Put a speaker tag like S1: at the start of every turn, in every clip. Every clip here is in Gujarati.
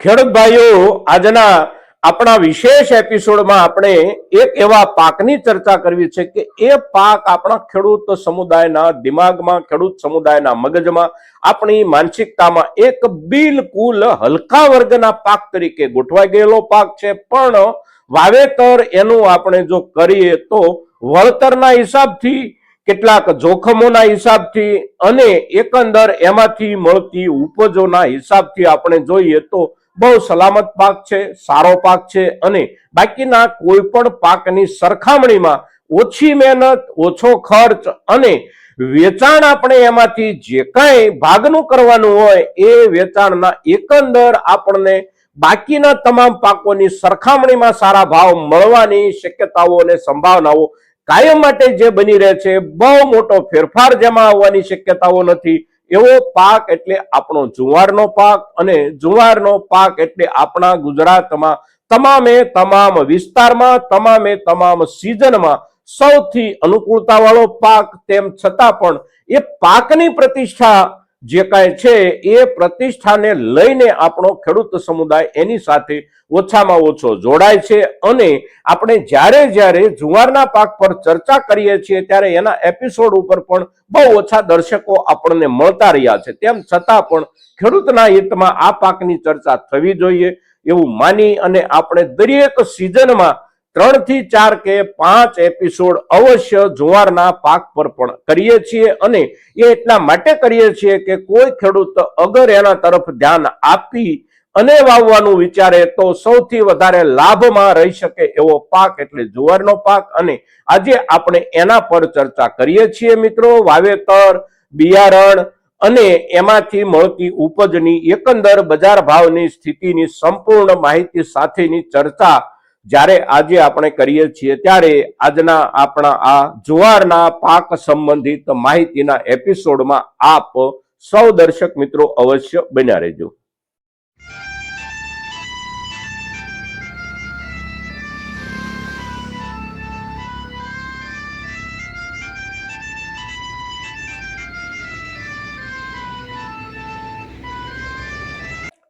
S1: ખેડૂત ભાઈઓ, આજના આપણા વિશેષ એપિસોડમાં આપણે એક એવા પાકની ચર્ચા કરવી છે કે એ પાક આપણા ખેડૂત સમુદાયના દિમાગમાં, ખેડૂત સમુદાયના મગજમાં, આપણી માનસિકતામાં એક બિલકુલ હલકા વર્ગના પાક તરીકે ગોઠવાઈ ગયેલો પાક છે. પણ વાવેતર એનું આપણે જો કરીએ તો વળતરના હિસાબથી, કેટલાક જોખમોના હિસાબથી અને એકંદર એમાંથી મળતી ઉપજોના હિસાબથી આપણે જોઈએ તો બહુ સલામત પાક છે, સારો પાક છે અને બાકીના કોઈ પણ પાકની સરખામણીમાં ઓછી મહેનત, ઓછો ખર્ચ અને વેચાણ આપણે એમાંથી જે કાંઈ ભાગનું કરવાનું હોય એ વેચાણના એકંદર આપણને બાકીના તમામ પાકોની સરખામણીમાં સારા ભાવ મળવાની શક્યતાઓ અને સંભાવનાઓ કાયમ માટે જે બની રહે છે, બહુ મોટો ફેરફાર જેમાં આવવાની શક્યતાઓ નથી. એવો પાક એટલે આપણો જુવારનો પાક અને જુવારનો પાક એટલે આપણા ગુજરાતમાં તમામે તમામ વિસ્તારમાં, તમામે તમામ સિઝનમાં સૌથી અનુકૂળતા વાળો પાક. તેમ છતાં પણ એ પાકની પ્રતિષ્ઠા જે કાંઈ છે એ પ્રતિષ્ઠાને લઈને આપણો ખેડૂત સમુદાય એની સાથે ઓછામાં ઓછો જોડાય છે અને આપણે જ્યારે જ્યારે જુવારના પાક પર ચર્ચા કરીએ છીએ ત્યારે એના એપિસોડ ઉપર પણ બહુ ઓછા દર્શકો આપણને મળતા રહ્યા છે. તેમ છતાં પણ ખેડૂતના હિતમાં આ પાકની ચર્ચા થવી જોઈએ એવું માની અને આપણે દરેક સિઝનમાં ત્રણથી ચાર કે પાંચ એપિસોડ અવશ્ય જુવારના પાક પર પણ કરીએ છીએ અને એ એટલા માટે કરીએ છીએ કે કોઈ ખેડૂત અગર એના તરફ ધ્યાન આપી અને વાવવાનું વિચારે તો સૌથી વધારે લાભમાં રહી શકે એવો પાક, એટલે જુવારનો પાક. અને આજે આપણે એના પર ચર્ચા કરીએ છીએ મિત્રો, વાવેતર, બિયારણ અને એમાંથી મળતી ઉપજની એકંદર, બજાર ભાવની સ્થિતિની સંપૂર્ણ માહિતી સાથેની ચર્ચા જ્યારે આજે આપણે કરીએ છીએ ત્યારે આજના આપણા આ જુવારના પાક સંબંધિત માહિતીના એપિસોડમાં આપ સૌ દર્શક મિત્રો અવશ્ય બન્યા રહેજો.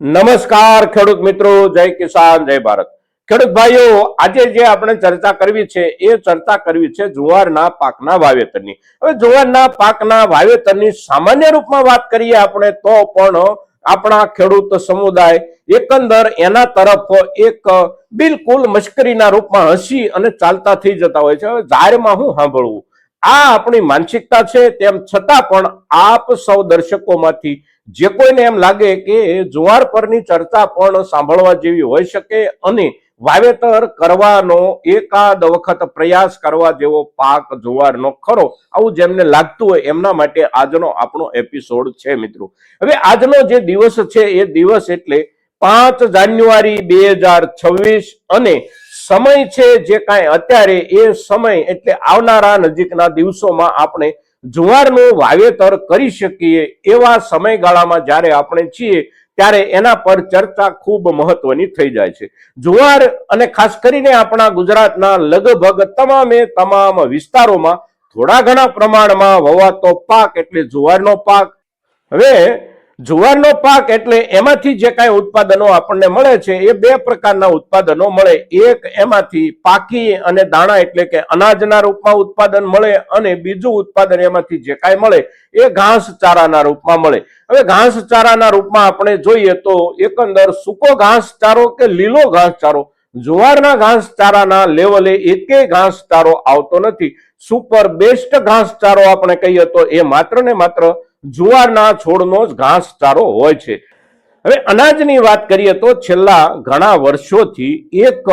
S1: નમસ્કાર ખેડૂત મિત્રો, જય કિસાન, જય ભારત. ખેડૂત ભાઈઓ, આજે જે આપણે ચર્ચા કરવી છે, એ ચર્ચા કરવી છે જુવારના પાકના વાવેતરની. હવે જુવારના પાકના વાવેતરની સામાન્ય રૂપમાં વાત કરીએ આપણે તો પણ આપણા ખેડૂત સમુદાય એકંદર એના તરફ એક બિલકુલ મશ્કરીના રૂપમાં હસી અને ચાલતા થઈ જતા હોય છે. હવે જાહેરમાં હું સાંભળવું આ આપણી માનસિકતા છે, તેમ છતાં પણ આપ સૌ દર્શકોમાંથી જે કોઈને એમ લાગે કે જુવાર પરની ચર્ચા પણ સાંભળવા જેવી હોઈ શકે અને વાવેતર કરવાનો એકાદ વખત પ્રયાસ કરવા જેવો પાક જુવારનો ખરો. આવું જેમને લાગતું હોય એમના માટે આજનો આપણો એપિસોડ છે મિત્રો. હવે આજનો જે દિવસ છે એ દિવસ એટલે પાંચ જાન્યુઆરી બે હજાર છવ્વીસ અને સમય છે જે કાંઈ અત્યારે એ સમય એટલે આવનારા નજીકના દિવસોમાં આપણે જુવારનું વાવેતર કરી શકીએ એવા સમયગાળામાં જ્યારે આપણે છીએ ત્યારે એના પર ચર્ચા ખૂબ મહત્વની થઈ જાય છે. જુવાર અને ખાસ કરીને આપણા ગુજરાતના લગભગ તમામે તમામ વિસ્તારોમાં થોડા ઘણા પ્રમાણમાં વવાતો પાક એટલે જુવારનો પાક. હવે જુવારનો પાક એટલે એમાંથી જે કાંઈ ઉત્પાદનો આપણને મળે છે, એ બે પ્રકારના ઉત્પાદનો મળે. એક એમાંથી પાકી અને દાણા એટલે કે અનાજના રૂપમાં ઉત્પાદન મળે અને બીજું ઉત્પાદન એમાંથી જે કાંઈ મળે, એ ઘાસ ચારાના રૂપમાં મળે. હવે ઘાસ ચારાના રૂપમાં આપણે જોઈએ તો એકંદર સૂકો ઘાસ ચારો કે લીલો ઘાસ ચારો? જુવારના ઘાસ ચારાના લેવલે એકેય ઘાસ ચારો આવતો નથી. સુપર બેસ્ટ ઘાસ ચારો આપણે કહીએ તો એ માત્ર ને માત્ર જુવારના છોડનો જ ઘાસ ચારો હોય છે. હવે અનાજની વાત કરીએ તો છેલ્લા ઘણા વર્ષોથી એક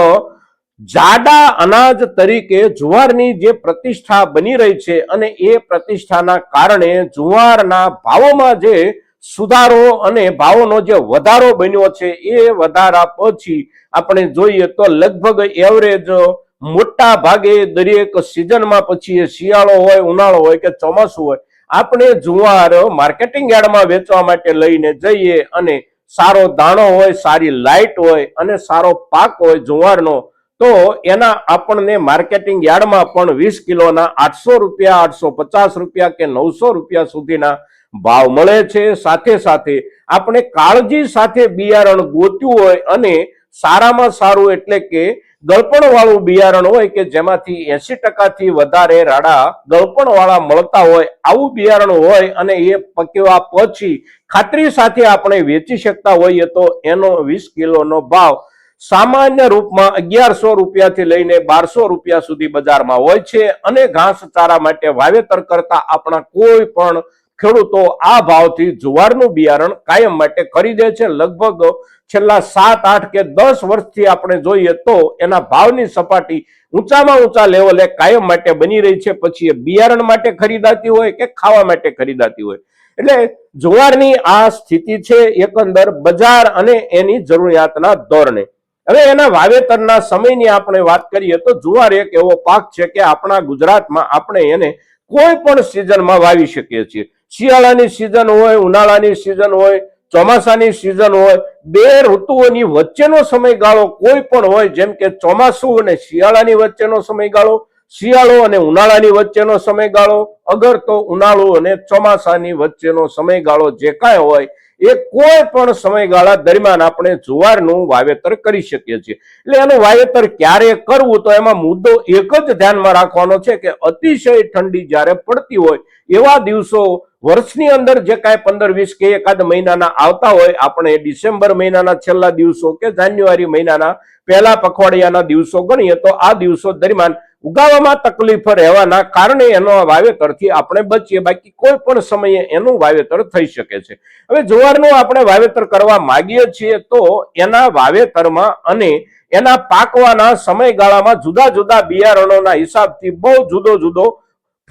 S1: જાડા અનાજ તરીકે જુવારની જે પ્રતિષ્ઠા બની રહી છે અને એ પ્રતિષ્ઠાના કારણે જુવારના ભાવોમાં જે સુધારો અને ભાવોનો જે વધારો બન્યો છે એ વધારા પછી આપણે જોઈએ તો લગભગ એવરેજ મોટા ભાગે દરેક સિઝનમાં પછી એ શિયાળો હોય, ઉનાળો હોય કે ચોમાસું હોય આપણે જુવાર માર્કેટિંગ યાર્ડમાં વેચવા માટે લઈને જઈએ અને સારો દાણો હોય, સારી લાઇટ હોય અને સારો પાક હોય જુવારનો, તો એના આપણને માર્કેટિંગ યાર્ડમાં પણ વીસ કિલોના આઠસો રૂપિયા, આઠસો પચાસ રૂપિયા કે નવસો રૂપિયા સુધીના ભાવ મળે છે. સાથે સાથે આપણે કાળજી સાથે બિયારણ ગોત્યું હોય અને સારામાં સારું એટલે કે ગળપણ વાળું બિયારણ હોય કે જેમાંથી એસી ટકાથી વધારે રાડા ગળપણ વાળા મળતા હોય, આવું બિયારણ હોય અને એ પકવા પછી ખાતરી સાથે આપણે વેચી શકતા હોઈએ તો એનો વીસ કિલોનો ભાવ સામાન્ય રૂપમાં અગિયારસો રૂપિયાથી લઈને બારસો રૂપિયા સુધી બજારમાં હોય છે અને ઘાસચારા માટે વાવેતર કરતા આપણા કોઈ પણ ખેડૂતો આ ભાવથી જુવારનું બિયારણ કાયમ માટે ખરીદે છે. લગભગ છેલ્લા સાત, આઠ કે દસ વર્ષથી આપણે જોઈએ તો એના ભાવની સપાટી ઊંચામાં ઊંચા લેવલે કાયમ માટે બની રહી છે. પછી એ બિયારણ માટે ખરીદાતી હોય કે ખાવા માટે ખરીદાતી હોય? એટલે જુવારની આ સ્થિતિ છે એકંદર બજાર અને એની જરૂરિયાતના ધોરણે. હવે એના વાવેતરના સમયની આપણે વાત કરીએ તો જુવાર એક એવો પાક છે કે આપણા ગુજરાતમાં આપણે એને કોઈ પણ સિઝનમાં વાવી શકીએ છીએ. શિયાળાની સિઝન હોય, ઉનાળાની સિઝન હોય, ચોમાસાની સિઝન હોય, બે ઋતુઓની વચ્ચેનો સમયગાળો કોઈ પણ હોય, જેમ કે ચોમાસું અને શિયાળાની વચ્ચેનો સમયગાળો, શિયાળો અને ઉનાળાની વચ્ચેનો સમયગાળો અગર તો ઉનાળો અને ચોમાસાની વચ્ચેનો સમયગાળો જે કાંઈ હોય, એ કોઈ પણ સમયગાળા દરમિયાન આપણે જુવારનું વાવેતર કરી શકીએ છીએ. એટલે એનું વાવેતર ક્યારે કરવું તો એમાં મુદ્દો એક જ ધ્યાનમાં રાખવાનો છે કે અતિશય ઠંડી જ્યારે પડતી હોય એવા દિવસો વર્ષની અંદર જે કાંઈ પંદર, વીસ કે એકાદ મહિનાના આવતા હોય, આપણે ડિસેમ્બર મહિનાના છેલ્લા દિવસો કે જાન્યુઆરી મહિનાના પહેલા પખવાડિયાના દિવસો ગણીએ, તો આ દિવસો દરમિયાન ઉગાવામાં તકલીફ રહેવાના કારણે એનો વાવેતરથી આપણે બચીએ. બાકી કોઈ પણ સમયે એનું વાવેતર થઈ શકે છે. હવે જુવારનું આપણે વાવેતર કરવા માંગીએ છીએ, તો એના વાવેતરમાં અને એના પાકવાના સમયગાળામાં જુદા જુદા બિયારણોના હિસાબથી બહુ જુદો જુદો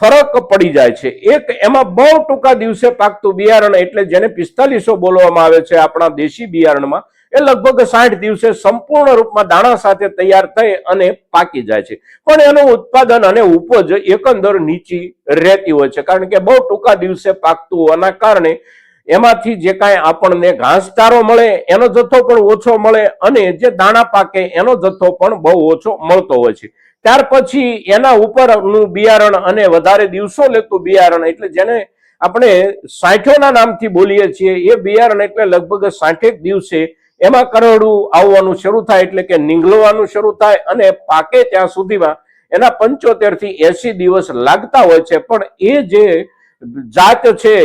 S1: ફરક પડી જાય છે. એક એમાં બહુ ટૂંકા દિવસે પાકતું બિયારણ એટલે જેને પિસ્તાલીસો બોલવામાં આવે છે આપણા દેશી બિયારણમાં, એ લગભગ સાઠ દિવસે સંપૂર્ણ રૂપમાં દાણા સાથે તૈયાર થઈ અને પાકી જાય છે. પણ એનું ઉત્પાદન અને ઉપજ એકંદર નીચી રહેતી હોય છે. કારણ કે બહુ ટૂંકા દિવસે પાકતું હોવાના કારણે એમાંથી જે કાંઈ આપણને ઘાસચારો મળે, એનો જથ્થો પણ ઓછો મળે અને જે દાણા પાકે એનો જથ્થો પણ બહુ ઓછો મળતો હોય છે. ત્યાર પછી એના ઉપરનું બિયારણ અને વધારે દિવસો લેતું બિયારણ, એટલે જેને આપણે સાઠોના નામથી બોલીએ છીએ, એ બિયારણ એટલે લગભગ સાઠેક દિવસે એમાં કરડું આવવાનું શરૂ થાય, એટલે કે નીંગળવાનું શરૂ થાય અને પાકે ત્યાં સુધીમાં એના પંચોતેરથી એસી દિવસ લાગતા હોય છે. પણ એ જે જાત છે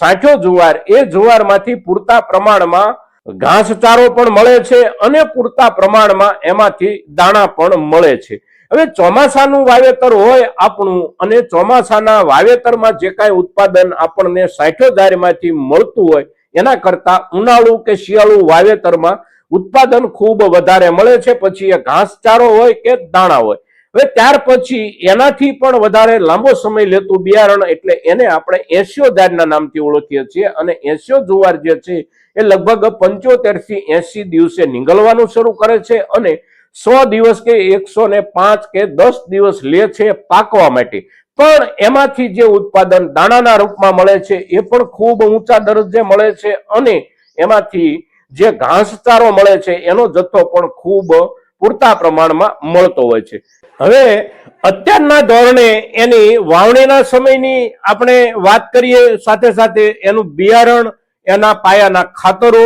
S1: સાઠો જુવાર, એ જુવારમાંથી પૂરતા પ્રમાણમાં ઘાસચારો પણ મળે છે અને પૂરતા પ્રમાણમાં એમાંથી દાણા પણ મળે છે. હવે ચોમાસાનું વાવેતર હોય આપણું અને ચોમાસાના વાવેતરમાં જે કાંઈ ઉત્પાદન આપણને સાઠો માંથી મળતું હોય, એના કરતા ઉનાળુ કે શિયાળુ વાવેતરમાં ઉત્પાદન ખૂબ વધારે મળે છે. પછી એ ઘાસચારો હોય કે દાણા હોય. હવે ત્યાર પછી એનાથી પણ વધારે લાંબો સમય લેતું બિયારણ એટલે એને આપણે એશિયો જાતના નામથી ઓળખીએ છીએ અને એસીઓ જુવાર જે છે એ લગભગ પંચોતેરથી એસી દિવસે નીકળવાનું શરૂ કરે છે અને સો દિવસ કે એકસો ને પાંચ કે દસ દિવસ લે છે પાકવા માટે. પણ એમાંથી જે ઉત્પાદન દાણાના રૂપમાં મળે છે, એ પણ ખૂબ ઊંચા દરજ્જે મળે છે અને એમાંથી જે ઘાસચારો મળે છે, એનો જથ્થો પણ ખૂબ પૂરતા પ્રમાણમાં મળતો હોય છે. હવે અત્યારના ધોરણે એની વાવણીના સમયની આપણે વાત કરીએ, સાથે સાથે એનું બિયારણ, એના પાયાના ખાતરો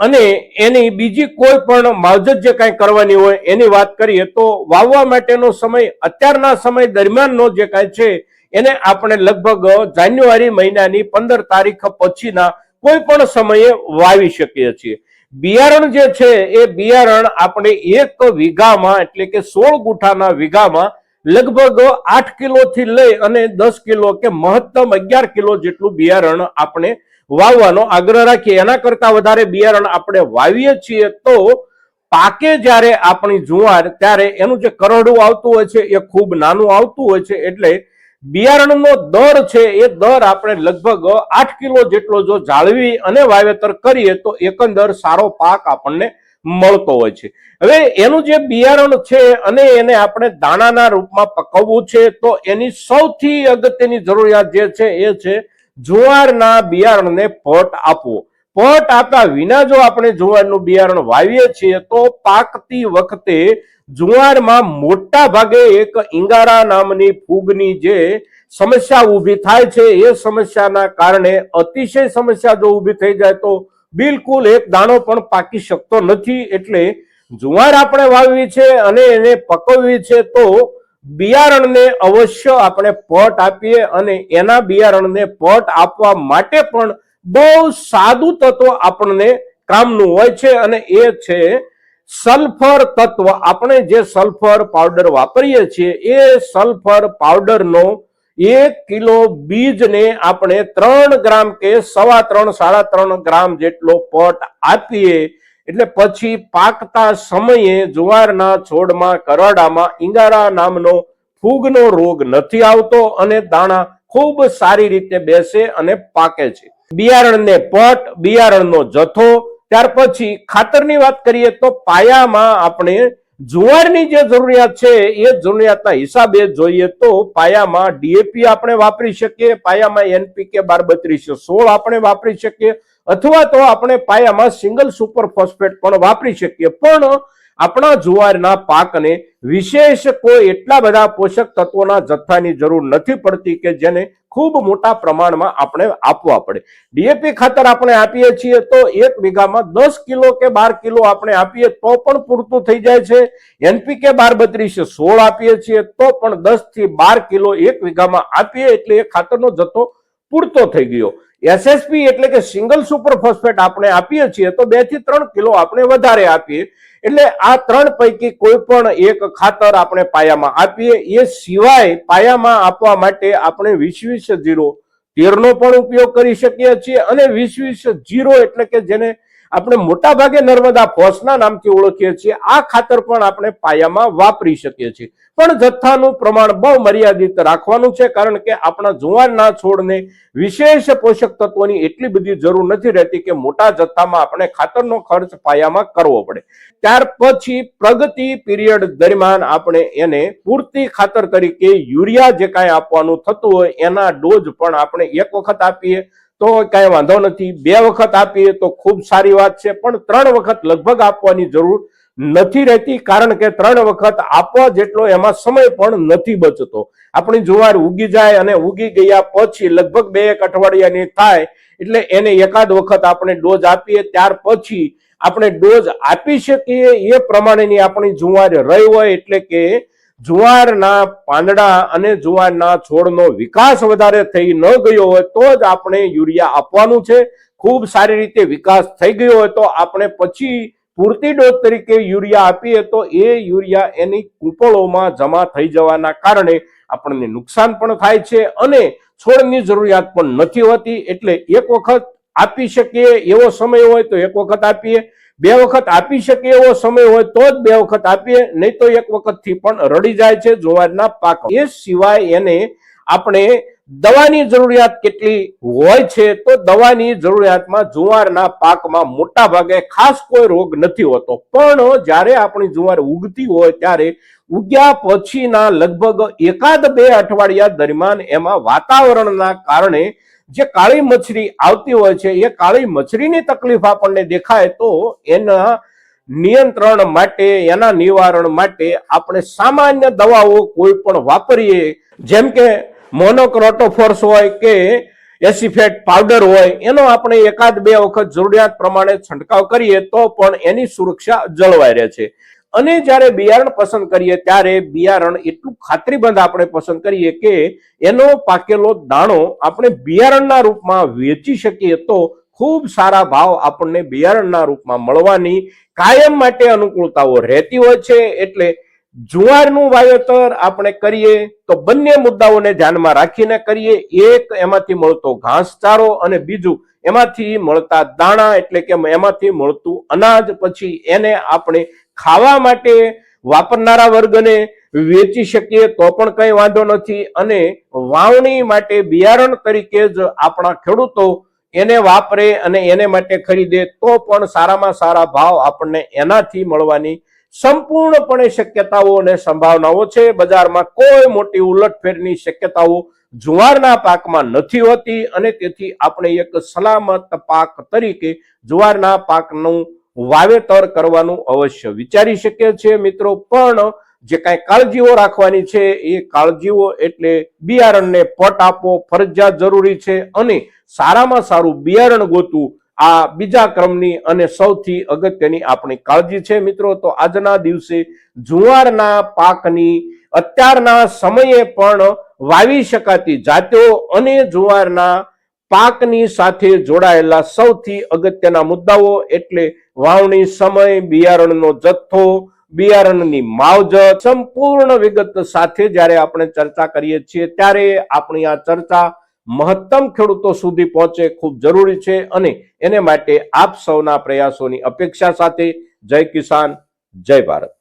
S1: અને એની બીજી કોઈ પણ માવજત જે કાંઈ કરવાની હોય એની વાત કરીએ તો વાવવા માટેનો સમય અત્યારના સમય દરમિયાનનો જે કાંઈ છે, એને આપણે લગભગ જાન્યુઆરી મહિનાની પંદર તારીખ પછીના કોઈ પણ સમયે વાવી શકીએ છીએ. બિયારણ જે છે, એ બિયારણ આપણે એક વીઘામાં એટલે કે સોળ ગુઠાના વીઘામાં લગભગ આઠ કિલો થી લઈ અને દસ કિલો કે મહત્તમ અગિયાર કિલો જેટલું બિયારણ આપણે વાવવાનો આગ્રહ રાખીએ. એના કરતા વધારે બિયારણ આપણે વાવીએ છીએ તો પાકે જ્યારે આપણી જુવાર, ત્યારે એનું જે કરડું આવતું હોય છે એ ખૂબ નાનું આવતું હોય છે. એટલે બિયારણનો દર છે એ દર આપણે લગભગ આઠ કિલો જેટલો જો જાળવી અને વાવેતર કરીએ તો એકંદર સારો પાક આપણને મળતો હોય છે. હવે એનું જે બિયારણ છે અને એને આપણે દાણાના રૂપમાં પકવવું છે તો એની સૌથી અગત્યની જરૂરિયાત જે છે એ છે જુવારના બિયારણને પટ આપવો. પટ આપતા વિના જો આપણે જુવારનું બિયારણ વાવીએ છીએ, તો પાકતી વખતે જુવારમાં મોટા ભાગે એક ઈંગારા નામની ફૂગની જે સમસ્યા ઊભી થાય છે, એ સમસ્યાના કારણે અતિશય સમસ્યા જો ઊભી થઈ જાય, તો બિલકુલ એક દાણો પણ પાકી શકતો નથી. એટલે જુવાર આપણે વાવવી છે અને એને પકવવી છે, તો બિયારણને અવશ્ય આપણે પટ આપીએ અને એના બિયારણને પટ આપવા માટે પણ બહુ સાદું તત્વ આપણને કામનું હોય છે અને એ છે સલ્ફર તત્વ. આપણે જે સલ્ફર પાવડર વાપરીએ છીએ, એ સલ્ફર પાવડરનો એક કિલો બીજને આપણે ત્રણ ગ્રામ કે સવા ત્રણ, સાડા ત્રણ ગ્રામ જેટલો પટ આપીએ એટલે પછી પાકતા સમયે જુવારના છોડમાં કરડામાં ઈંગારા નામનો ફૂગનો રોગ નથી આવતો અને દાણા ખૂબ સારી રીતે બેસે અને પાકે છે. બિયારણને પટ, બિયારણનો જથ્થો, ત્યાર પછી ખાતરની વાત કરીએ તો પાયામાં આપણે જુવારની જે જરૂરિયાત છે એ જરૂરિયાતના હિસાબે જોઈએ તો પાયામાં ડીએપી આપણે વાપરી શકીએ, પાયામાં એનપીકે બાર બત્રીસો સોળ આપણે વાપરી શકીએ અથવા તો આપણે પાયામાં સિંગલ સુપર ફોસ્ફેટ પણ વાપરી શકીએ. પણ આપણા જુવારના પાકને વિશેષ કોઈ એટલા બધા પોષક તત્વોના જથ્થાની જરૂર નથી પડતી કે જેને ખૂબ મોટા પ્રમાણમાં આપણે આપવા પડે. ડીએપી ખાતર આપણે આપીએ છીએ તો એક વીઘામાં દસ કિલો કે બાર કિલો આપણે આપીએ તો પણ પૂરતું થઈ જાય છે. એનપીકે બાર બત્રીસે સોળ આપીએ છીએ તો પણ દસથી બાર કિલો એક વીઘામાં આપીએ એટલે એ ખાતરનો જથ્થો પૂરતો થઈ ગયો. એસએસપી એટલે કે સિંગલ સુપર ફોસ્ફેટ આપણે આપીએ છીએ તો બેથી ત્રણ કિલો આપણે વધારે આપીએ. એટલે આ ત્રણ પૈકી કોઈ પણ એક ખાતર આપણે પાયામાં આપીએ. એ સિવાય પાયામાં આપવા માટે આપણે વીસ વીસ જીરો તેરનો પણ ઉપયોગ કરી શકીએ છીએ અને વીસ વીસ જીરો એટલે કે જેને આપણે મોટા ભાગે નર્મદા ફોસના નામથી ઓળખીએ છીએ. આ ખાતર પણ આપણે પાયામાં વાપરી શકીએ છીએ. પણ જથ્થાનું પ્રમાણ બહુ મર્યાદિત રાખવાનું છે, કારણ કે આપણા જુવારના છોડને વિશેષ પોષક તત્વોની એટલી બધી જરૂર નથી રહેતી કે મોટા જથ્થામાં આપણે ખાતરનો ખર્ચ પાયામાં કરવો પડે. ત્યાર પછી પ્રગતિ પીરિયડ દરમિયાન આપણે એને પૂરતી ખાતર તરીકે યુરિયા જે કાંઈ આપવાનું થતું હોય એના ડોઝ પણ આપણે એક વખત આપીએ. તો કાંઈ વાંધો નથી. બે વખત આપીએ તો ખૂબ સારી વાત છે, પણ ત્રણ વખત લગભગ આપવાની જરૂર નથી રહેતી, કારણ કે ત્રણ વખત આપવા જેટલો એમાં સમય પણ નથી બચતો. આપણી જુવાર ઉગી જાય અને ઉગી ગયા પછી લગભગ બે એક અઠવાડિયાની થાય, એટલે એને એકાદ વખત આપણે ડોઝ આપીએ, ત્યાર પછી આપણે ડોઝ આપી શકીએ, એ પ્રમાણેની આપણી જુવાર રહી હોય, એટલે કે જુવારના પાંદડા અને જુવારના છોડનો વિકાસ વધારે થઈ ન ગયો હોય તો જ આપણે યુરિયા આપવાનું છે. ખૂબ સારી રીતે વિકાસ થઈ ગયો હોય તો આપણે પછી પૂરતી ડોઝ તરીકે યુરિયા આપીએ તો એ યુરિયા એની કૂંપળોમાં જમા થઈ જવાના કારણે આપણને નુકસાન પણ થાય છે અને છોડની જરૂરિયાત પણ નથી હોતી. એટલે એક વખત આપી શકીએ એવો સમય હોય તો એક વખત આપીએ. બે વખત આપી શકીએ એવો સમય હોય તો જ બે વખત આપીએ, નહીં તો એક વખતથી પણ રડી જાય છે જુવારના પાક. એ સિવાય એને આપણે દવાની જરૂરિયાત કેટલી હોય છે તો દવાની જરૂરિયાતમાં જુવારના પાકમાં મોટા ભાગે ખાસ કોઈ રોગ નથી હોતો. પણ જ્યારે આપણી જુવાર ઉગતી હોય ત્યારે ઉગ્યા પછીના લગભગ એકાદ બે અઠવાડિયા દરમિયાન એમાં વાતાવરણના કારણે જે કાળી મચ્છરી આવતી હોય છે, એ કાળી મચ્છરીની તકલીફ આપણને દેખાય તો એના નિયંત્રણ માટે, એના નિવારણ માટે આપણે સામાન્ય દવાઓ કોઈ પણ વાપરીએ. જેમ કે મોનોક્રોટોફોર્સ હોય કે એસિફેટ પાવડર હોય, એનો આપણે એકાદ બે વખત જરૂરિયાત પ્રમાણે છંટકાવ કરીએ તો પણ એની સુરક્ષા જળવાઈ રહે છે. અને જ્યારે બિયારણ પસંદ કરીએ ત્યારે બિયારણ એટલું ખાતરીબંધ આપણે પસંદ કરીએ કે એનો પાકેલો દાણો આપણે બિયારણના રૂપમાં વેચી શકીએ તો ખૂબ સારા ભાવ આપણને બિયારણના રૂપમાં મળવાની કાયમ માટે અનુકૂળતાઓ રહેતી હોય છે. એટલે જુવારનું વાવેતર આપણે કરીએ તો બંને મુદ્દાઓને ધ્યાનમાં રાખીને કરીએ. એક એમાંથી મળતો ઘાસચારો અને બીજું એમાંથી મળતા દાણા એટલે કે એમાંથી મળતું અનાજ. પછી એને આપણે ખાવા માટે વાપરનારા વર્ગને વેચી શકીએ તો પણ કઈ વાંધો નથી. અને વાવણી માટે બિયારણ તરીકે જ આપણા ખેડૂતો એને વાપરે અને એને માટે ખરીદે તો પણ સારામાં સારા ભાવ આપણને એનાથી મળવાની સંપૂર્ણપણે શક્યતાઓ અને સંભાવનાઓ છે. બજારમાં કોઈ મોટી ઉલટફેરની શક્યતાઓ જુવારના પાકમાં નથી હોતી અને તેથી આપણે એક સલામત પાક તરીકે જુવારના પાકનું વાવેતર કરવાનું અવશ્ય વિચારી શકીએ છીએ મિત્રો. પણ જે કાંઈ કાળજીઓ રાખવાની છે, એ કાળજીઓ એટલે બિયારણને પટ આપવો ફરજિયાત જરૂરી છે અને સારામાં સારું બિયારણ ગોતવું આ બીજા ક્રમની અને સૌથી અગત્યની આપણી કાળજી છે મિત્રો. તો આજના દિવસે જુવારના પાકની અત્યારના સમયે પણ વાવી શકાતી જાતો અને જુવારના પાકની સાથે જોડાયેલા સૌથી અગત્યના મુદ્દાઓ એટલે વાવણી સમય, બિયારણનો જથ્થો, બિયારણની માવજત સંપૂર્ણ વિગત સાથે જ્યારે આપણે ચર્ચા કરીએ છીએ, ત્યારે આપણી આ ચર્ચા મહત્તમ ખેડૂતો સુધી પહોંચે ખૂબ જરૂરી છે અને એને માટે આપ સૌના પ્રયાસોની અપેક્ષા સાથે. જય કિસાન, જય ભારત.